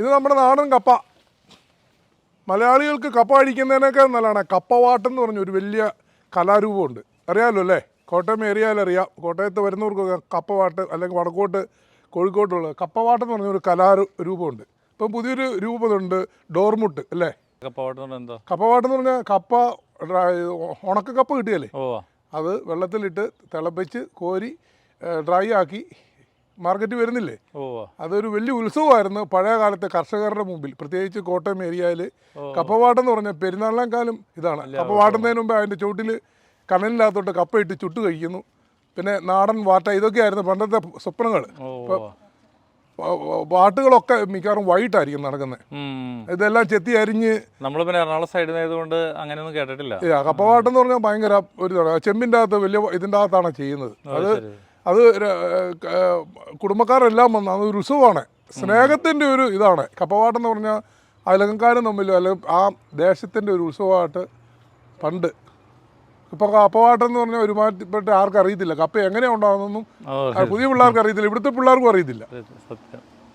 ഇത് നമ്മുടെ നാടൻ കപ്പ. മലയാളികൾക്ക് കപ്പ കഴിക്കുന്നതിനേക്കാൾ നല്ലതാണ്. കപ്പവാട്ടം എന്ന് പറഞ്ഞ ഒരു വലിയ കലാരൂപമുണ്ട്. അറിയാമല്ലോ അല്ലേ? കോട്ടയം ഏരിയയിൽ അറിയാം. കോട്ടയത്ത് വരുന്നവർക്കൊക്കെ കപ്പവാട്ട് അല്ലെങ്കിൽ വടക്കോട്ട് കോഴിക്കോട്ടുള്ള കപ്പവാട്ടം എന്ന് പറഞ്ഞ ഒരു കലാരൂ രൂപമുണ്ട് ഇപ്പം പുതിയൊരു രൂപമുണ്ട്. ഡോർമുട്ട് അല്ലേ? കപ്പവാട്ട് എന്താ? കപ്പവാട്ടം എന്ന് പറഞ്ഞാൽ കപ്പ ഉണക്ക കപ്പ കിട്ടിയല്ലേ? ഓ. അത് വെള്ളത്തിലിട്ട് തിളപ്പിച്ച് കോരി ഡ്രൈ ആക്കി മാർക്കറ്റ് വരുന്നില്ലേ? ഓ. അതൊരു വലിയ ഉത്സവമായിരുന്നു. പഴയ കാലത്തെ കർഷകരുടെ മുമ്പിൽ. പ്രത്യേകിച്ച് കോട്ടയം ഏരിയയിൽ കപ്പവാട്ടം എന്ന് പറഞ്ഞാൽ പെരുന്നാളിനേക്കാളും ഇതാണ്. കപ്പവാട്ടുന്നതിന് മുമ്പ് അതിന്റെ ചുവട്ടിൽ കനലിനകത്തോട്ട് കപ്പയിട്ട് ഇട്ട് ചുട്ട് കഴിക്കുന്നു. പിന്നെ നാടൻ വാട്ട ഇതൊക്കെയായിരുന്നു പണ്ടത്തെ സ്വപ്നങ്ങൾ പാട്ടുകളൊക്കെ വാട്ടുകളൊക്കെ മിക്കവാറും വൈകിട്ടായിരിക്കും നടക്കുന്നത്. ഇതെല്ലാം ചെത്തി അരിഞ്ഞ് നമ്മൾ പിന്നെ എറണാകുളം സൈഡിൽ ആയതുകൊണ്ട് അങ്ങനെയൊന്നും കേട്ടിട്ടില്ല. കപ്പവാട്ടം എന്ന് പറഞ്ഞാൽ ഭയങ്കര ഒരു ചെമ്പിന്റെ അകത്ത് വലിയ ഇതിന്റെ അകത്താണ് ചെയ്യുന്നത്. അത്. അത് കുടുംബക്കാരെല്ലാം വന്ന് ഒരു ഉത്സവമാണ്. സ്നേഹത്തിന്റെ ഒരു ഇതാണ്. കപ്പവാട്ടെന്ന് പറഞ്ഞാൽ അലങ്കാരം തമ്മിലും അല്ലെങ്കിൽ ആ ദേശത്തിന്റെ ഒരു ഉത്സവമായിട്ട് പണ്ട്. ഇപ്പോൾ കപ്പവാട്ടെന്ന് പറഞ്ഞാൽ ഒരുമാറ്റപ്പെട്ട് ആർക്കും അറിയത്തില്ല. കപ്പ എങ്ങനെയാണ് ഉണ്ടാകുന്നതെന്നും പുതിയ പിള്ളേർക്ക് അറിയത്തില്ല. ഇവിടുത്തെ പിള്ളേർക്കും അറിയത്തില്ല. സത്യം.